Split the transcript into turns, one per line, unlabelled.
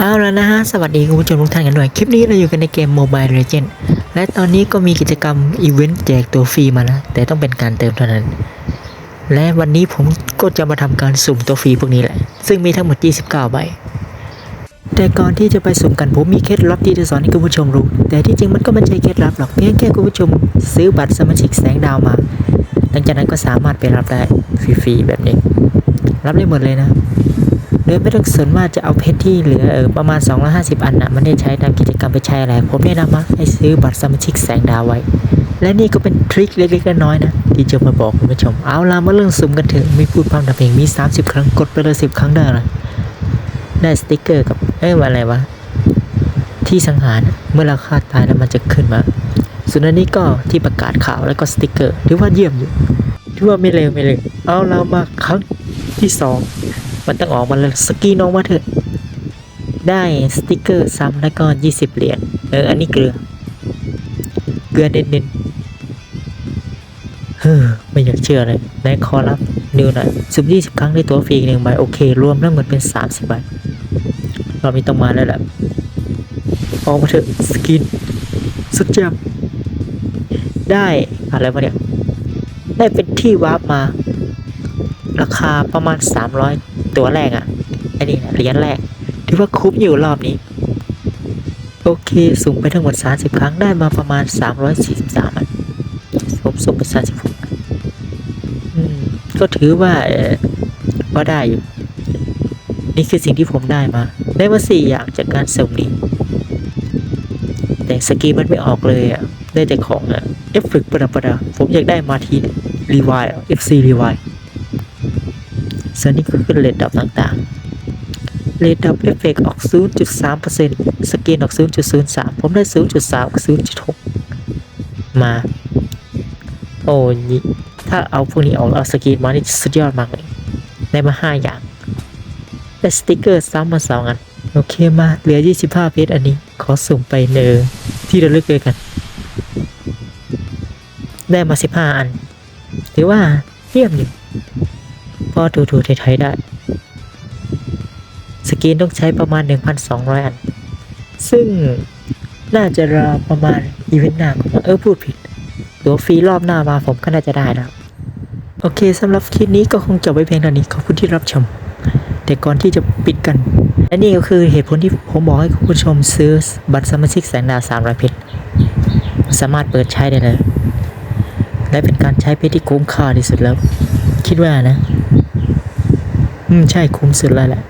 เอาแล้วนะฮะ สวัสดีคุณผู้ชมทุกท่านกันด้วย คลิปนี้เราอยู่กันในเกม Mobile Legends และตอนนี้ก็มีกิจกรรมอีเวนต์แจกตัวฟรีมาแล้วแต่ต้องเป็นการเติมเท่านั้น และวันนี้ผมก็จะมาทำการสุ่มตัวฟรีพวกนี้แหละ ซึ่งมีทั้งหมด 29 ใบ แต่ก่อนที่จะไปสุ่มกันผมมีเคล็ดลับที่จะสอนให้คุณผู้ชมรู้ แต่ที่จริงมันก็ไม่ใช่เคล็ดลับหรอก เพียงแค่คุณผู้ชมซื้อบัตรสมาชิกแสงดาวมา หลังจากนั้นก็สามารถไปรับได้ฟรีๆแบบนี้ รับได้หมดเลยนะ โดยไม่ต้องสนว่าจะเอาเพชรที่เหลือประมาณ 250 อันนะมันได้ใช้ตามกิจกรรมไปใช้อะไร ผมแนะนำว่าให้ซื้อบัตรสมาชิกแสงดาวไว้ และนี่ก็เป็นทริคเล็กๆน้อยๆนะ ที่จะมาบอกคุณผู้ชม เอาล่ะมาเรื่องสุ่มกันเถอะไม่พูดพร่ำทำเพลงมี 30 ครั้งกดไปเลย10 ครั้งได้เลยได้สติกเกอร์กับเอ้ยอะไรวะที่สังหารเมื่อเราฆ่าตายแล้วมันจะขึ้นมาส่วนอันนี้ก็ที่ประกาศข่าวแล้วก็สติกเกอร์ถือว่าเยี่ยมอยู่ถือว่าไม่เลวไม่เลวเอาเรามาครั้งที่สอง มันต้องออกมาแล้วสกีนออกมาเถอะ ได้สติกเกอร์ซ้ำแล้วก็20เหรียญ เออ อันนี้เกลือ เกลือเน้นๆเฮ้อไม่อยากเชื่อเลยในคอรับนิวหน่อยสิบยี่สิบครั้งได้ตัวฟรีอีกหนึ่งใบโอเค รวมแล้วเหมือนเป็น30ใบเรามีต้องมาแล้วแหละออกมาเถอะสกิน สุดแจ่มได้อะไรวะเนี่ย ได้เป็นที่วาร์ปมา ราคาประมาณ 300 ตัวแรกอะ่ะไอ้นี่นะเหรียญแรกถือว่าคุ้มอยู่รอบนี้ โอเคสุ่มไปทั้งหมด 30 ครั้งได้มาประมาณ 343อันผมสุ่มไป36อืมก็ถือว่าเออก็ได้อยู่ นี่คือสิ่งที่ผมได้มา ได้มาสี่อย่างจากการสุ่มนี้แต่สกีมันไม่ออกเลยอะ ได้แต่ของอะเอฟเฟกต์ประดับประดาผมอยากได้มาทีรีวายเอฟซีรีวาย ส่วนนี้ก็คือเลดดับต่างๆเลดดับเอฟเฟกออก 0.3%สกินออก 0.03 ผมได้ 0.3 กับ 0.6 มา โอ้ยถ้าเอาพวกนี้ออกเอาสกินมานี่สุดยอดมากเลยได้มา 5 อย่างได้สติกเกอร์ซ้ำมา2อัน โอเคมาเหลือ 25 เพชรอันนี้ ขอสุ่มไปเนอที่ระลึกเลยกัน ได้มา 15 อัน ถือว่าเยี่ยมอยู่ พอถูถูไทยๆได้ สกรีนต้องใช้ประมาณ 1,200 อัน ซึ่งน่าจะรอประมาณอีเวนต์หน้าเออพูดผิดตัวฟรีรอบหน้ามาผมก็น่าจะได้แล้วโอเคสำหรับคลิปนี้ก็คงจบไว้เพียงเท่านี้ขอบคุณที่รับชม แต่ก่อนที่จะปิดกัน และนี่ก็คือเหตุผลที่ผมบอกให้คุณผู้ชมซื้อบัตรสมาชิกแสงดาว300เพชรสามารถเปิดใช้ได้เลย และเป็นการใช้เพชรที่คุ้มค่าที่สุดแล้ว คิดว่านะ อืม ใช่คุ้มสุดแล้วแหละ